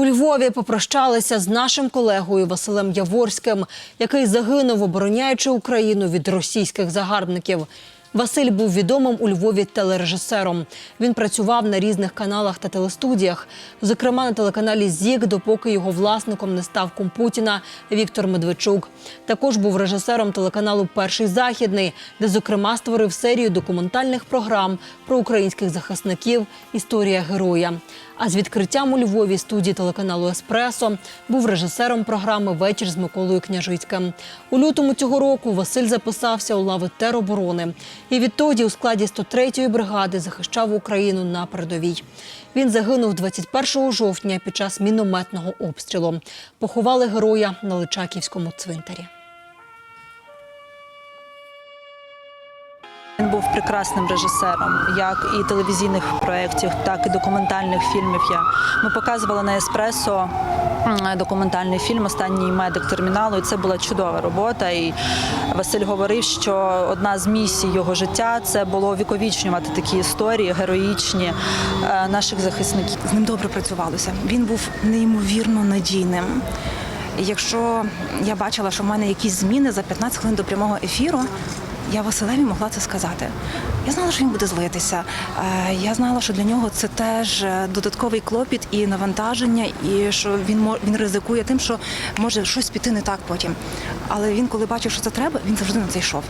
У Львові попрощалися з нашим колегою Василем Яворським, який загинув, обороняючи Україну від російських загарбників. Василь був відомим у Львові телережисером. Він працював на різних каналах та телестудіях, зокрема на телеканалі ЗІК, допоки його власником не став кум Путіна Віктор Медведчук. Також був режисером телеканалу Перший західний, де зокрема створив серію документальних програм про українських захисників Історія героя. А з відкриттям у Львові студії телеканалу Еспресо був режисером програми Вечір з Миколою Княжицьким. У лютому цього року Василь записався у лави тероборони. І відтоді у складі 103-ї бригади захищав Україну на передовій. Він загинув 21 жовтня під час мінометного обстрілу. Поховали героя на Личаківському цвинтарі. Він був прекрасним режисером, як і телевізійних проєктів, так і документальних фільмів. Я ми показували на еспресо документальний фільм Останній медик терміналу. І це була чудова робота. І Василь говорив, що одна з місій його життя це було віковічнювати такі історії героїчні е, наших захисників. з ним добре працювалося. Він був неймовірно надійним. Якщо я бачила, що в мене якісь зміни за 15 хвилин до прямого ефіру, я Василеві могла це сказати. Я знала, що він буде злитися. Е, Я знала, що для нього це теж е, додатковий клопіт і навантаження, і що він він ризикує тим, що може щось піти не так потім. Але він, коли бачив, що це треба, він завжди на це йшов.